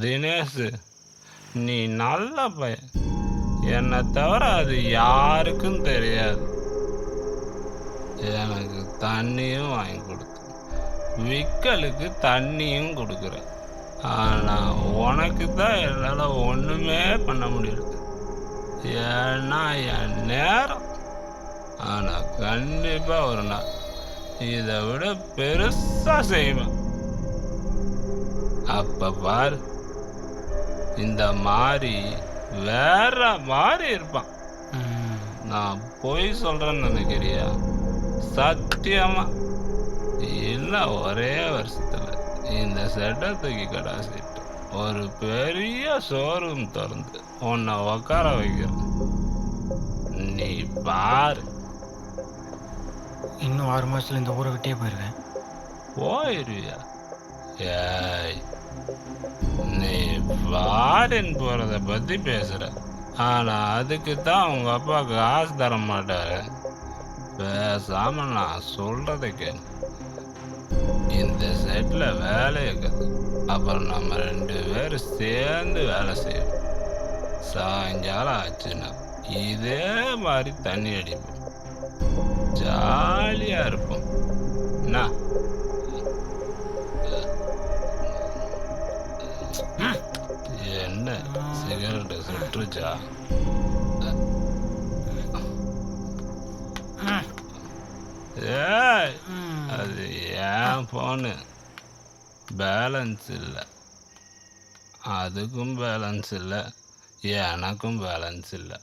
தினேஷ் நீ நல்ல பையன். என்னை தவிர அது யாருக்கும் தெரியாது. எனக்கு தண்ணியும் வாங்கி கொடுத்து விக்கலுக்கு தண்ணியும் கொடுக்குற ஆனால் உனக்கு தான் என்னால் ஒன்றுமே பண்ண முடியல. ஏன்னா என் நேரம். ஆனால் கண்டிப்பாக ஒரு நாள் இதை விட பெருசாக செய்வேன். அப்போ பாரு. இந்த மாதிரி வேற மாதிரி இருப்பான். நான் பொய் சொல்றேன்னு நினைக்கிறியா? சத்தியமா? இல்ல ஒரே வருஷத்துல. இந்த செட்டை தூக்கி கடாசிட்டு ஒரு பெரிய ஷோரூம் திறந்து உன்னை உட்கார வைக்கிறேன். நீ பாரு. இன்னும் ஆறு மாசத்துல இந்த ஊரை விட்டே போயிடுவேன் போயிருவியா? ஏய் நீ ஃபாரின் போகிறத பற்றி பேசுகிற ஆனால் அதுக்கு தான் உங்கள் அப்பா காசு தர மாட்டாரு. பேசாம நான் சொல்கிறத இந்த செட்டில் வேலை இருக்குது. அப்புறம் நம்ம ரெண்டு பேரும் சேர்ந்து வேலை செய்வோம் சாயங்காலம் ஆச்சுன்னா இதே மாதிரி தண்ணி அடிப்போம். ஜாலியாக இருப்போம். என்ன? சுற்றுச்சா ஏய் அது ஏன் ஃபோனு பேலன்ஸ் இல்லை அதுக்கும் பேலன்ஸ் இல்லை எனக்கும் பேலன்ஸ் இல்லை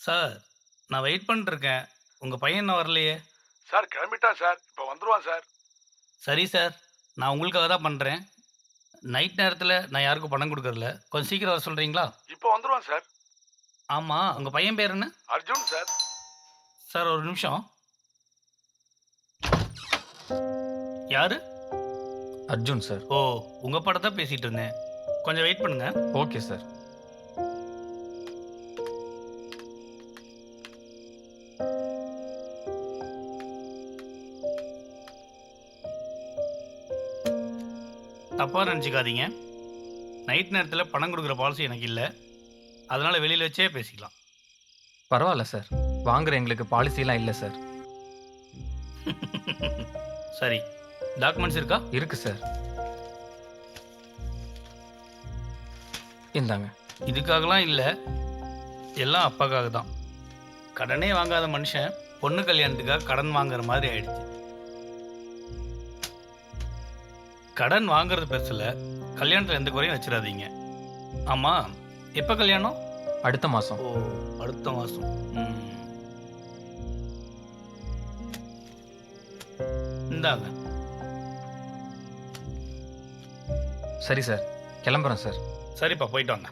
சார் நான் வெயிட் பண்ணிட்டுருக்கேன் உங்கள் பையன் வரலையே. சார் கிளம்பிட்டான் சார். இப்போ வந்துருவான் சார். சரி சார். நான் உங்களுக்காக தான் பண்ணுறேன் நைட் நேரத்தில் நான் யாருக்கும் பணம் கொடுக்கறதில்ல. கொஞ்சம் சீக்கிரம் வர சொல்கிறீங்களா இப்போ வந்துருவான் சார். ஆமாம் உங்கள் பையன் பேர் என்ன? அர்ஜுன் சார். சார் ஒரு நிமிஷம். யாரு? அர்ஜுன் சார். ஓ உங்கள் படம் தான் பேசிகிட்டு இருந்தேன். கொஞ்சம் வெயிட் பண்ணுங்க. Okay sir. தப்பாக நினச்சிக்காதீங்க. நைட் நேரத்தில் பணம் கொடுக்குற பாலிசி எனக்கு இல்லை. அதனால் வெளியில் வச்சே பேசிக்கலாம். பரவாயில்ல சார் வாங்குற எங்களுக்கு பாலிசிலாம் இல்லை சார் சரி. டாக்குமெண்ட்ஸ் இருக்கா? இருக்கு சார் இந்தாங்க. இதுக்காகலாம் இல்லை. எல்லாம் அப்பாக்காக தான் கடனே வாங்காத மனுஷன் பொண்ணு கல்யாணத்துக்காக கடன் வாங்குற மாதிரி ஆயிடுச்சு. கடன் வாங்குறது பெருசில் கல்யாணத்தில் எந்த குறையும் வச்சிடாதீங்க. ஆமாம் எப்போ கல்யாணம்? அடுத்த மாதம் ஓ அடுத்த மாதம். இந்தாங்க. சரி சார் கிளம்புறேன் சார். சரிப்பா போயிட்டு வாங்க.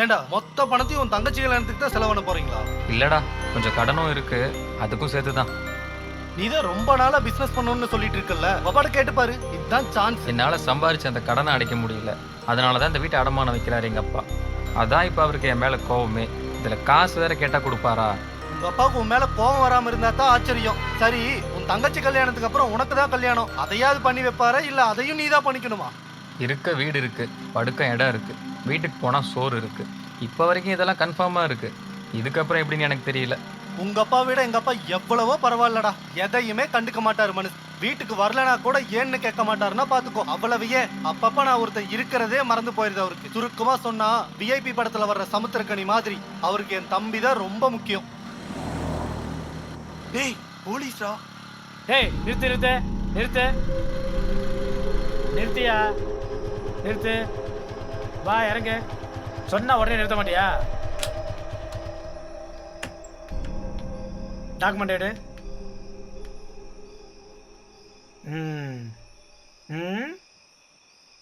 ஏண்டா மொத்த பணத்தையும் உன் தங்கச்சி கல்யாணத்துக்கு தான் செலவு பண்ண போறீங்களா? இல்லடா கொஞ்சம் கடனும் இருக்கு அதுக்கும் சேர்த்து தான் நீ தான் ரொம்ப நாளா பிசினஸ் பண்ணணும்னு சொல்லிட்டு இருக்கல்ல? பாப்பாட்ட கேட்டு பாரு. இதுதான் சான்ஸ் என்னால் சம்பாரிச்சு அந்த கடனை அடைக்க முடியல. அதனால தான் இந்த வீட்டை அடமானம் வைக்கிறாரு எங்கள் அப்பா. அதான் இப்போ அவருக்கு என் மேலே கோவமே. இதில் காசு வேற கேட்டால் கொடுப்பாரா? உங்க அப்பாவுக்கு உன் மேல கோவம் வராம இருந்தா தான் ஆச்சரியம். சரி உன் தங்கச்சி கல்யாணத்துக்கு அப்புறம் உனக்கு தான் கல்யாணம். அதையாவது பண்ணி வைப்பாரா? இல்ல அதையும் நீ தான் பண்ணிக்கணுமா? இருக்க வீடு இருக்கு படுக்க இடம் இருக்கு வீட்டுக்கு போனால் சோறு இருக்கு. இப்போ வரைக்கும் இதெல்லாம் கன்ஃபார்மாக இருக்கு. இதுக்கப்புறம் எப்படின்னு எனக்கு தெரியல. உங்க அப்பா விட எங்க அப்பா எவ்வளவோ பரவாயில்லடா. எதையுமே கண்டுக்க மாட்டாரு மனுஷ். வீட்டுக்கு வரலனா கூட ஏன்னு கேட்க மாட்டாருன்னா பாத்துக்கோ. அவ்வளவு ஏன் அப்பப்ப நான் ஒருத்தன் இருக்கிறதே மறந்து போயிருது அவருக்கு. சுருக்கமா சொன்னா விஐபி படத்துல வர்ற சமுத்திரக்கனி மாதிரி அவருக்கு என் தம்பி தான் ரொம்ப முக்கியம். டேய் போலீஸ்ரா? டேய் நிறுத்து நிறுத்து. நிறுத்து. நிறுத்தியா? நிறுத்து. வா இறங்கு. சொன்னா உடனே நிறுத்த மாட்டியா? டாக்குமெண்ட் எடு. ம். ம்.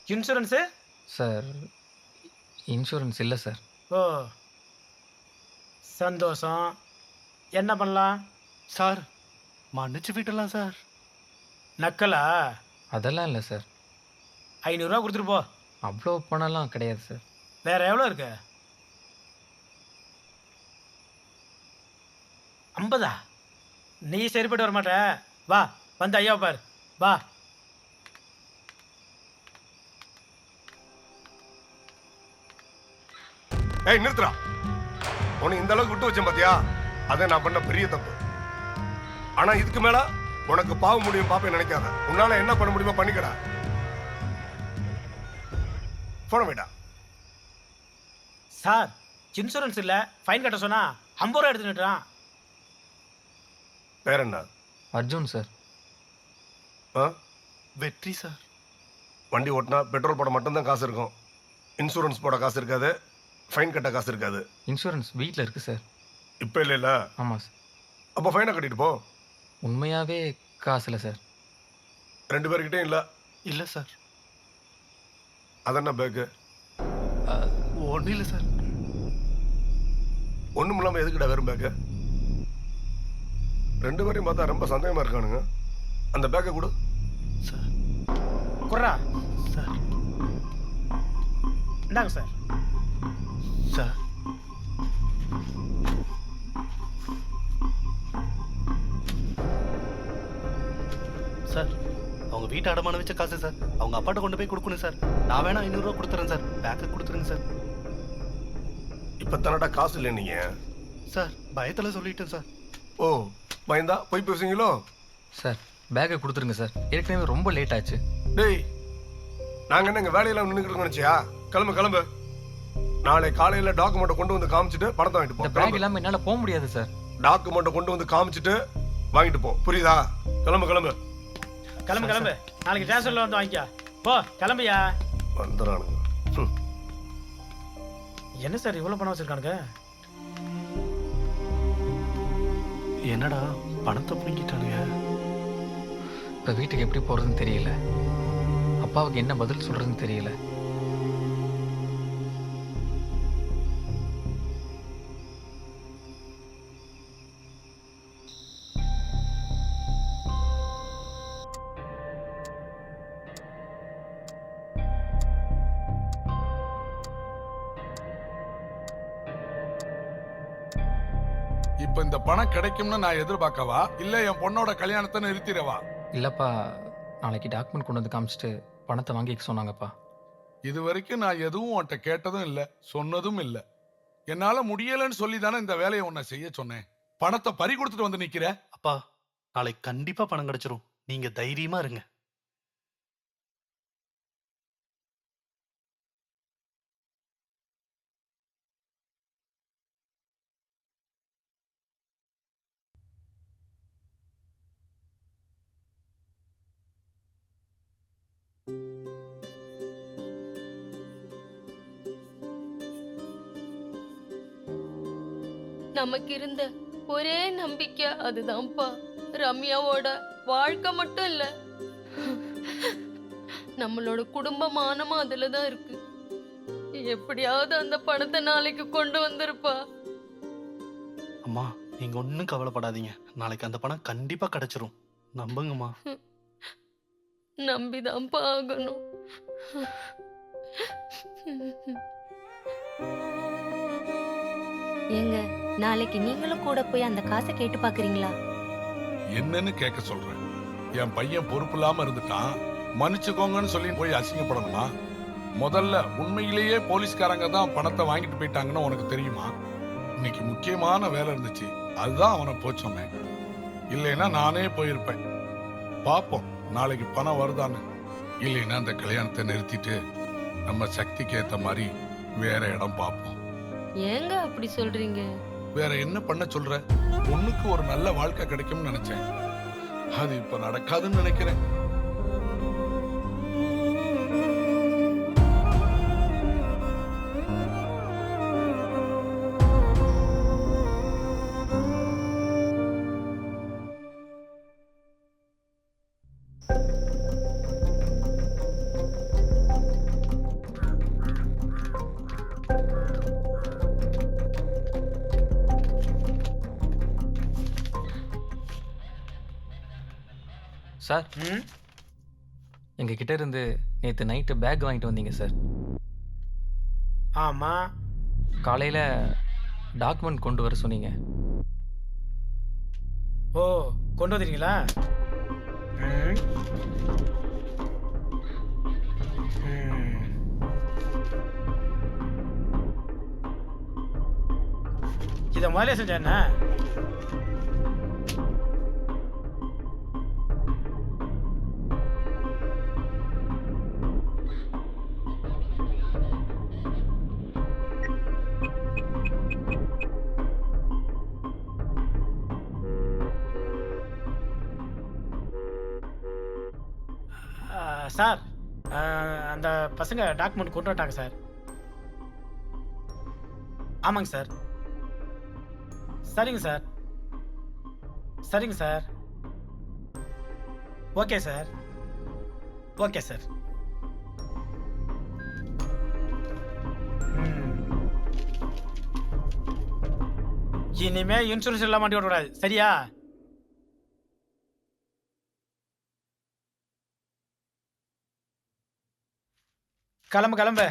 இன்சூரன்ஸு? சார் இன்சூரன்ஸ் இல்லை சார். ஓ. சந்தோஷம். என்ன பண்ணலாம்? சார் மன்னிச்சு விட்டலாம் சார். நக்கலா? அதெல்லாம் இல்லை சார். ஐநூறுரூவா கொடுத்துட்டு போ. அவ்வளோ பணம்லாம் கிடையாது சார். வேற எவ்வளோ இருக்கு? ஐம்பதா? நீ சரிப்பட்டு வர மாட்ட வா வந்து ஐயா பார். வா. ஏய் நிறுத்துறா உனக்கு இந்த அளவுக்கு விட்டு வச்சேன் பாத்தியா? அதை நான் பண்ண பெரிய தப்பு. ஆனா இதுக்கு மேல உனக்கு பாவ முடியும் பாப்பேன் நினைக்காத. உன்னால என்ன பண்ண முடியுமோ பண்ணிக்கடா. போன வேண்டா சார் இன்சூரன்ஸ் இல்லை. ஃபைன் கட்ட சொன்னா ஐம்பது ரூபா எடுத்துட்டான் வேற என்ன அர்ஜுன் சார். ஆ? வெற்றி சார். வண்டி ஓட்டினா பெட்ரோல் போட மட்டும்தான் காசு இருக்கும். இன்சூரன்ஸ் போட காசு இருக்காது. ஃபைன் கட்ட காசு இருக்காது. இன்சூரன்ஸ் வீட்டில் இருக்குது சார். இப்போ இல்லை இல்ல ஆமாம் சார். அப்போ ஃபைனை கட்டிட்டு போ. உண்மையாகவே காசு இல்லை சார். ரெண்டு பேர்கிட்டயும் இல்லை. இல்ல சார். அதென்ன பேக்கு? ஒன்றும் இல்லை சார். ஒண்ணும் இல்லாம எதுக்குடா வெறும் பேக்கு? ரெண்டு பேரையும் பார்த்தா ரொம்ப சந்தேகமா இருக்கானுங்க. அந்த பேக்கை கொடு. சார். குர்ரா. சார். இந்தாங்க சார். சார். சார் அவங்க வீட்டை அடமான வச்ச காசு சார். அவங்க அப்பாட்ட கொண்டு போய் கொடுக்கணும் சார். நான் வேணா ஐநூறுரூவா கொடுத்துறேன் சார். பேக்கை கொடுத்துருங்க சார். இப்ப தானடா காசு இல்லை நீங்க? சார் பயத்தில் சொல்லிட்டேன் சார். ஓ. பயந்தா போய் பேசுவீங்களோ? சார் பேக்கை கொடுத்துருங்க சார். ஏற்கனவே ரொம்ப லேட் ஆச்சு. டேய் நாங்க என்ன இங்க வேலையில நின்றுக்கிட்டு நினைச்சியா? கிளம்பு கிளம்பு. நாளை காலையில டாக்குமெண்ட்டை கொண்டு வந்து காமிச்சிட்டு பணத்தை வாங்கிட்டு இந்த போ பேக் கிளம்பு. இல்லாமல் என்னால் போக முடியாது சார். டாக்குமெண்ட்டை கொண்டு வந்து காமிச்சிட்டு வாங்கிட்டு போ. புரியுதா? கிளம்பு கிளம்பு. கிளம்பு கிளம்பு. நாளைக்கு ஸ்டேஷனில் வந்து வாங்கிக்க. போ கிளம்பியா? வந்துடுறானுங்க. ம். என்ன சார் இவ்வளோ பணம் வச்சிருக்கானுங்க? என்னடா பணத்தை பிடிங்கிட்டானுங்க இப்போ வீட்டுக்கு எப்படி போகிறதுன்னு தெரியல. அப்பாவுக்கு என்ன பதில் சொல்கிறதுன்னு தெரியல. இப்ப இந்த பணம் கிடைக்கும்னு நான் எதிர்பார்க்கவா? இல்ல என் பொண்ணோட கல்யாணத்தை நிறுத்திடவா? இல்லைப்பா நாளைக்கு டாக்குமெண்ட் கொண்டு வந்து காமிச்சிட்டு பணத்தை வாங்கிக்க சொன்னாங்கப்பா. இது வரைக்கும் நான் எதுவும் உன்கிட்ட கேட்டதும் இல்ல சொன்னதும் இல்ல. என்னால முடியலன்னு சொல்லி தானே இந்த வேலையை உன்னை செய்ய சொன்னேன். பணத்தை பறி கொடுத்துட்டு வந்து நிக்கிற? அப்பா நாளைக்கு கண்டிப்பா பணம் கிடைச்சிரும். நீங்க தைரியமா இருங்க. நமக்கு இருந்த ஒரே நம்பிக்கை அதுதான்ப்பா. ரம்யாவோட வாழ்க்கை மட்டும் இல்ல நம்மளோட குடும்ப மானமும் அதுல தான் இருக்கு. எப்படியாவது அந்த பணத்தை நாளைக்கு கொண்டு வந்திருப்பா. அம்மா நீங்க ஒன்றும் கவலைப்படாதீங்க. நாளைக்கு அந்த பணம் கண்டிப்பா கிடைச்சிரும். நம்புங்கம்மா. நம்பிதான்ப்பா ஆகணும். ஏங்க நாளைக்கு நீங்களும் கூட போய் அந்த காசை கேட்டு பாக்குறீங்களா என்னன்னு கேட்க சொல்றேன். என் பையன் பொறுப்பு இல்லாம இருந்துட்டான். மன்னிச்சுக்கோங்கன்னு சொல்லி போய் அசிங்கப்படணுமா? முதல்ல உண்மையிலேயே போலீஸ்காரங்க தான் பணத்தை வாங்கிட்டு போயிட்டாங்கன்னு உனக்கு தெரியுமா? இன்னைக்கு முக்கியமான வேலை இருந்துச்சு. அதுதான் அவனை போய் சொன்னேன் இல்லைன்னா நானே போயிருப்பேன். பார்ப்போம். நாளைக்கு பணம் வருதான்னு. இல்லைன்னா அந்த கல்யாணத்தை நிறுத்திட்டு நம்ம சக்திக்கு ஏத்த மாதிரி வேற இடம் பார்ப்போம். ஏங்க அப்படி சொல்றீங்க? வேற என்ன பண்ண சொல்ற? பொண்ணுக்கு ஒரு நல்ல வாழ்க்கை கிடைக்கும்னு நினைச்சேன். அது இப்ப நடக்காதுன்னு நினைக்கிறேன். சார். ம்? எங்கள் கிட்ட இருந்து நேற்று நைட்டு பேக் வாங்கிட்டு வந்தீங்க சார். ஆமாம் காலையில் டாக்குமெண்ட் கொண்டு வர சொன்னீங்க. ஓ கொண்டு வந்துட்டீங்களா? ம். ம். இதை முதலே செஞ்சா சார் அந்த பசங்க டாக்குமெண்ட் கொண்டு வட்டாங்க சார். ஆமாங்க சார். சரிங்க சார். சரிங்க sir. Okay sir. Okay sir. இனிமே இன்சூரன்ஸ் எல்லாம் மாட்டி விடக்கூடாது சரியா? கிளம்பு கிளம்பு.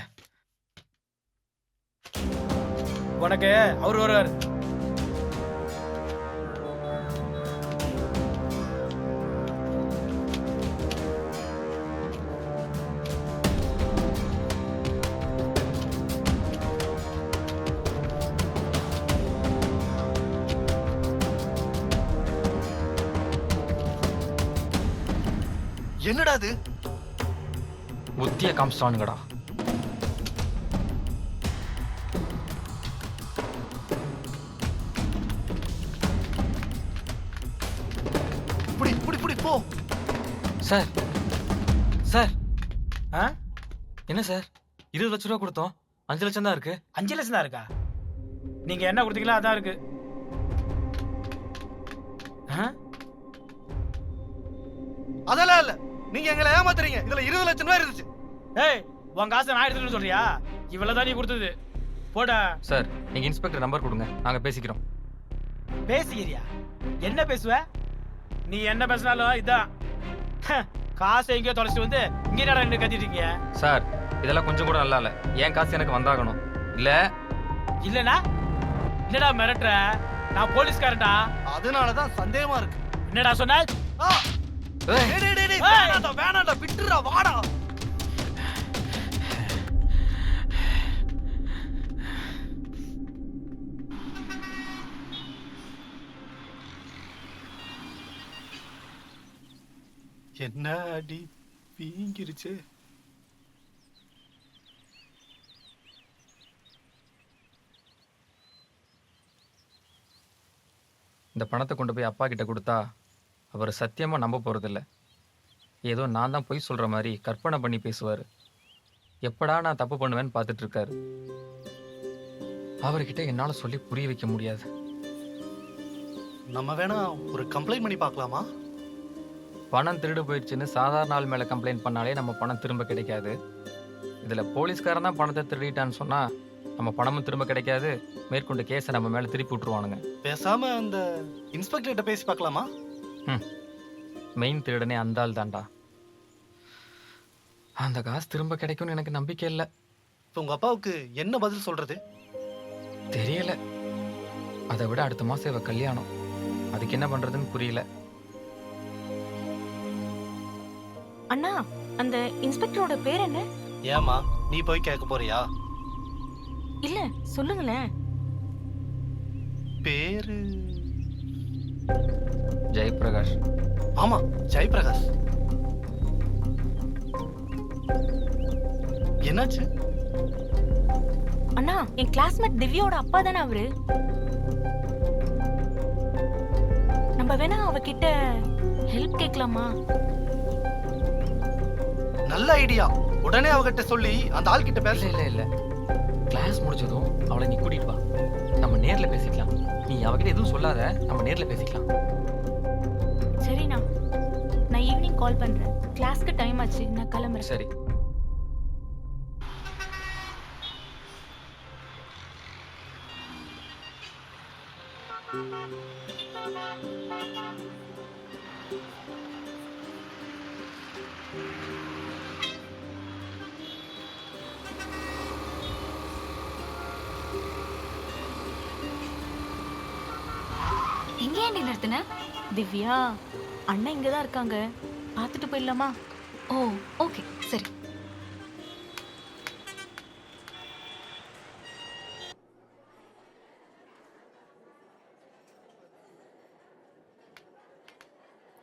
உனக்கு அவர் வருவார். என்னடா அது புத்திய காமிச்சிட்டானுங்கடா. சார். சார். ஆ? என்ன சார்? இருபது லட்ச ரூபா கொடுத்தோம். அஞ்சு லட்சம் தான் இருக்கு. அஞ்சு லட்சம் தான் இருக்கா? நீங்க என்ன கொடுத்தீங்களோ அதான் இருக்கு. ஆ? அதெல்லாம் இல்ல. நீங்க எங்களை ஏமாத்துறீங்க. இதுல இருபது லட்சம் ரூபாய் இருந்துச்சு. ஏய் உன் காசை நான் எடுத்துக்கணும்னு சொல்றியா? இவ்வளவு தான் நீ கொடுத்தது. போடா. சார் நீங்க இன்ஸ்பெக்டர் நம்பர் கொடுங்க. நாங்க பேசிக்கிறோம். பேசுகிறியா என்ன பேசுவ? நீ என்ன பேசினாலும் இதான். காசை எங்கேயோ தொலைச்சிட்டு வந்து இங்கே என்னடா நின்று கத்திட்டு இருக்கீங்க? சார் இதெல்லாம் கொஞ்சம் கூட நல்லா இல்ல. என் காசு எனக்கு வந்தாகணும். இல்ல? இல்லனா? என்னடா மிரட்டுற? நான் போலீஸ்காரன்டா. அதனாலதான் சந்தேகமா இருக்கு. என்னடா சொன்ன? வேணாம்டா விட்டுறா வாடா. என்ன அடி வீங்கிருச்சு. இந்த பணத்தை கொண்டு போய் அப்பா கிட்ட கொடுத்தா அவர் சத்தியமா நம்ப போறதில்ல. ஏதோ நான் தான் பொய் சொல்ற மாதிரி கற்பனை பண்ணி பேசுவார். எப்படா நான் தப்பு பண்ணுவேன்னு பார்த்துட்டு இருக்காரு அவர்கிட்ட என்னால சொல்லி புரிய வைக்க முடியாது. நம்ம வேணா ஒரு கம்ப்ளைண்ட் பண்ணி பார்க்கலாமா? பணம் திருடு போயிடுச்சுன்னு சாதாரண ஆள் மேல கம்ப்ளைண்ட் பண்ணாலே நம்ம பணம் திரும்ப கிடைக்காது. இதுல போலீஸ்காரன் தான் பணத்தை திருடிட்டான்னு சொன்னா நம்ம பணமும் திரும்ப கிடைக்காது. மேற்கொண்டு கேஸை நம்ம மேல திருப்பி விட்டுருவானுங்க. பேசாம அந்த இன்ஸ்பெக்டர் கிட்ட பேசி பார்க்கலாமா? மெயின் திருடனே அந்த ஆள் தான்டா. அந்த காசு திரும்ப கிடைக்கும்னு எனக்கு நம்பிக்கை இல்லை. இப்ப உங்க அப்பாவுக்கு என்ன பதில் சொல்றது? தெரியல. அதை விட அடுத்த மாசம் இவ கல்யாணம். அதுக்கு என்ன பண்றதுன்னு புரியல. அண்ணா அந்த இன்ஸ்பெக்டரோட பேர் என்ன? ஏமா நீ போய் கேட்க போறியா? இல்ல சொல்லுங்களேன் பேரு? ஜெயபிரகாஷ் ஆமா ஜெயபிரகாஷ் என்னாச்சு? அண்ணா என் கிளாஸ்மேட் திவ்யாவோட அப்பா தானே அவரு? நம்ம வேணா அவகிட்ட ஹெல்ப் கேட்கலாமா? நல்ல ஐடியா உடனே அவகிட்ட சொல்லி அந்த ஆள் கிட்ட பேச. இல்ல இல்ல இல்ல. கிளாஸ் முடிச்சதும் அவளை நீ கூட்டிட்டு வா. நம்ம நேர்ல பேசிக்கலாம். நீ அவகிட்ட எதுவும் சொல்லாத. நம்ம நேர்ல பேசிக்கலாம். சரிண்ணா. நான் ஈவினிங் கால் பண்றேன். கிளாஸ்க்கு டைம் ஆச்சு. நான் கிளம்புறேன். சரி. ஏண்டி நிறுத்தின? திவ்யா அண்ணன் இங்க தான் இருக்காங்க. பார்த்துட்டு போயிடலாமா? ஓ ஓகே சரி.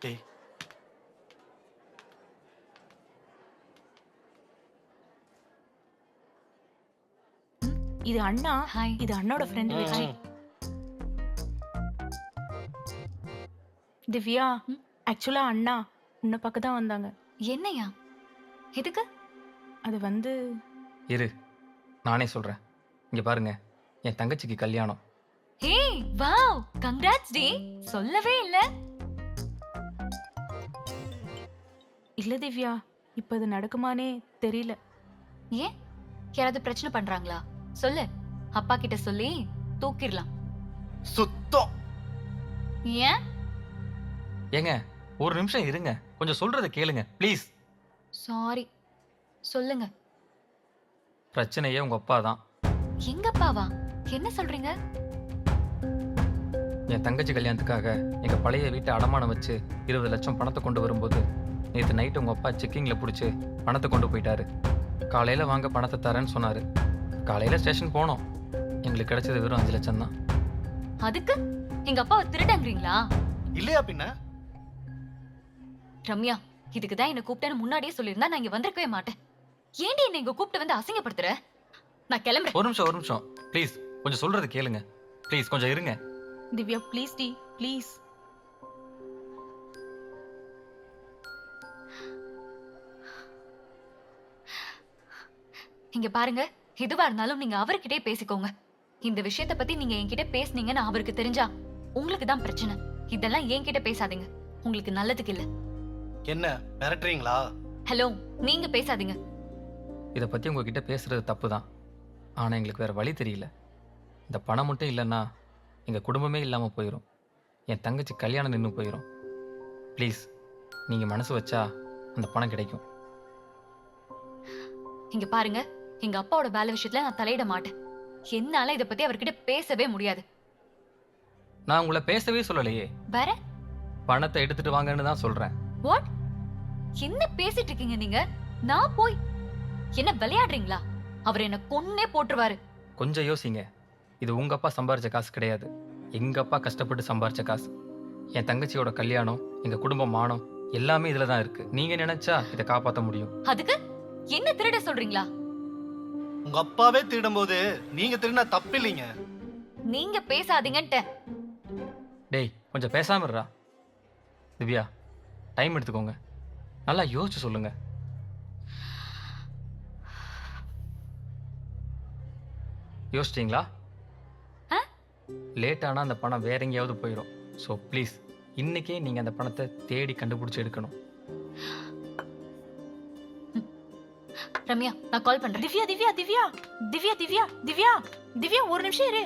டேய் இது அண்ணா இது அண்ணோட ஃப்ரெண்ட் வெற்றி திவ்யா? ஆக்சுவலா அண்ணா உன்னை பார்க்க தான் வந்தாங்க. என்னையா? எதுக்கு? அது வந்து இரு நானே சொல்கிறேன் இங்கே பாருங்க என் தங்கச்சிக்கு கல்யாணம். ஹே வாவ் கங்க்ராட்ஸ் டி சொல்லவே இல்ல. இல்ல திவ்யா இப்ப இது நடக்குமானே தெரியல. ஏன்? யாராவது பிரச்சனை பண்றாங்களா? சொல்லு. அப்பா கிட்ட சொல்லி தூக்கிடலாம். சுத்தம். ஏன்? ஏங்க ஒரு நிமிஷம் இருங்க. கொஞ்சம் சொல்கிறத கேளுங்க ப்ளீஸ் சாரி சொல்லுங்க. பிரச்சனையே உங்கள் அப்பா தான். எங்க அப்பாவா? என்ன சொல்றீங்க? என் தங்கச்சி கல்யாணத்துக்காக எங்கள் பழைய வீட்டை அடமானம் வச்சு இருபது லட்சம் பணத்தை கொண்டு வரும்போது நேற்று நைட்டு உங்கள் அப்பா செக்கிங்கில் பிடிச்சி பணத்தை கொண்டு போயிட்டாரு. காலையில் வாங்க பணத்தை தரேன்னு சொன்னார். காலையில் ஸ்டேஷன் போனோம். எங்களுக்கு கிடைச்சது வெறும் அஞ்சு லட்சம் தான். அதுக்கு? எங்க அப்பாவை திருடங்கிறீங்களா? இல்லையா பின்ன? ரம்யா இதுக்கு தான் என்ன கூப்பிட்டேன்னு முன்னாடியே சொல்லியிருந்தா நான் இங்க வந்திருக்கவே மாட்டேன். ஏன்டி என்ன இங்க கூப்பிட்டு வந்து அசிங்கப்படுத்துற? நான் கிளம்புறேன். ஒரு நிமிஷம் ஒரு நிமிஷம். ப்ளீஸ் கொஞ்சம் சொல்கிறது கேளுங்க. ப்ளீஸ் கொஞ்சம் இருங்க. திவ்யா ப்ளீஸ் டி ப்ளீஸ் இங்க பாருங்க எதுவா இருந்தாலும் நீங்க அவர்கிட்டயே பேசிக்கோங்க. இந்த விஷயத்த பத்தி நீங்க என்கிட்ட பேசுனீங்கன்னு அவருக்கு தெரிஞ்சா உங்களுக்கு தான் பிரச்சனை. இதெல்லாம் என்கிட்ட பேசாதீங்க. உங்களுக்கு நல்லதுக்கு இல்ல. என்ன மிரட்டுறீங்களா? ஹலோ நீங்க பேசாதீங்க. இதை பற்றி உங்ககிட்ட பேசுகிறது தப்பு தான் ஆனால் எங்களுக்கு வேறு வழி தெரியல. இந்த பணம் மட்டும் இல்லைன்னா எங்கள் குடும்பமே இல்லாமல் போயிடும் என் தங்கச்சி கல்யாணம் நின்று போயிடும் ப்ளீஸ் நீங்கள் மனசு வச்சா அந்த பணம் கிடைக்கும். இங்க பாருங்க எங்க அப்பாவோட வேலை விஷயத்துல நான் தலையிட மாட்டேன். என்னால இத பத்தி அவர்கிட்ட பேசவே முடியாது. நான் உங்களை பேசவே சொல்லலையே. வேற? பணத்தை எடுத்துட்டு வாங்கன்னு தான் சொல்கிறேன் வாட் என்ன பேசிட்டு இருக்கீங்க நீங்க? நான் போய் என்ன விளையாடுறீங்களா? அவர் என்ன கொன்னே போட்டுருவாரு. கொஞ்சம் யோசிங்க. இது உங்கள் அப்பா சம்பாரிச்ச காசு கிடையாது. எங்கள் அப்பா கஷ்டப்பட்டு சம்பாரிச்ச காசு. என் தங்கச்சியோட கல்யாணம் எங்கள் குடும்பம் மானம் எல்லாமே இதில் தான் இருக்குது நீங்கள் நினச்சா இதை காப்பாற்ற முடியும். அதுக்கு என்ன திருட சொல்றீங்களா? உங்க அப்பாவே திருடும்போது நீங்க திருடினா தப்பு இல்லைங்க. நீங்க பேசாதீங்கன்ட்டு. டேய் கொஞ்சம் பேசாம இருடா. திவ்யா டைம் எடுத்துக்கோங்க. நல்லா யோசிச்சு சொல்லுங்க. யோசிச்சிங்களா ஆ? லேட் ஆனால் அந்த பணம் வேற எங்கேயாவது போயிடும் ஸோ ப்ளீஸ் இன்னைக்கே நீங்கள் அந்த பணத்தை தேடி கண்டுபிடிச்சி எடுக்கணும். ரம்யா நான் கால் பண்றேன். திவ்யா திவ்யா திவ்யா திவ்யா திவ்யா திவ்யா திவ்யா ஒரு நிமிஷம் இரு.